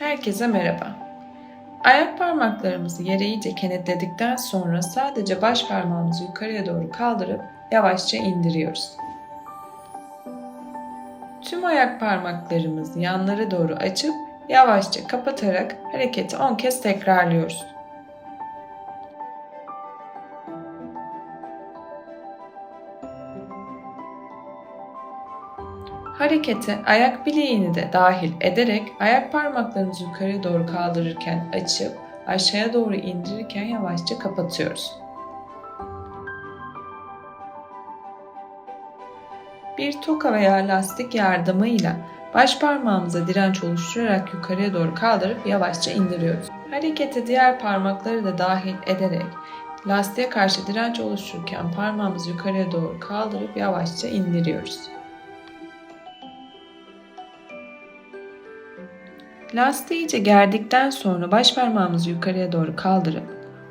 Herkese merhaba. Ayak parmaklarımızı yere iyice kenetledikten sonra sadece baş parmağımızı yukarıya doğru kaldırıp yavaşça indiriyoruz. Tüm ayak parmaklarımızı yanlara doğru açıp yavaşça kapatarak hareketi 10 kez tekrarlıyoruz. Harekete ayak bileğini de dahil ederek ayak parmaklarımızı yukarıya doğru kaldırırken açıp aşağıya doğru indirirken yavaşça kapatıyoruz. Bir toka veya lastik yardımıyla baş parmağımıza direnç oluşturarak yukarıya doğru kaldırıp yavaşça indiriyoruz. Harekete diğer parmakları da dahil ederek lastiğe karşı direnç oluştururken parmağımızı yukarıya doğru kaldırıp yavaşça indiriyoruz. Lastiği iyice gerdikten sonra baş parmağımızı yukarıya doğru kaldırıp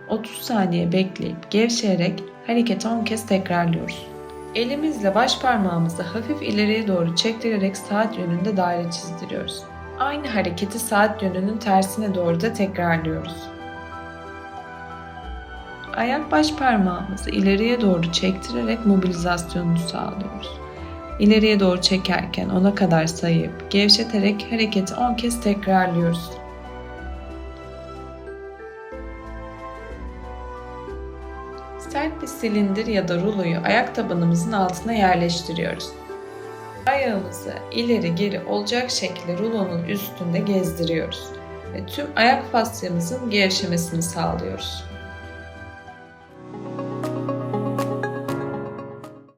30 saniye bekleyip gevşeyerek hareketi 10 kez tekrarlıyoruz. Elimizle baş parmağımızı hafif ileriye doğru çektirerek saat yönünde daire çizdiriyoruz. Aynı hareketi saat yönünün tersine doğru da tekrarlıyoruz. Ayak baş parmağımızı ileriye doğru çektirerek mobilizasyonunu sağlıyoruz. İleriye doğru çekerken ona kadar sayıp gevşeterek hareketi 10 kez tekrarlıyoruz. Sert bir silindir ya da ruloyu ayak tabanımızın altına yerleştiriyoruz. Ayağımızı ileri geri olacak şekilde rulonun üstünde gezdiriyoruz ve tüm ayak fasyamızın gevşemesini sağlıyoruz.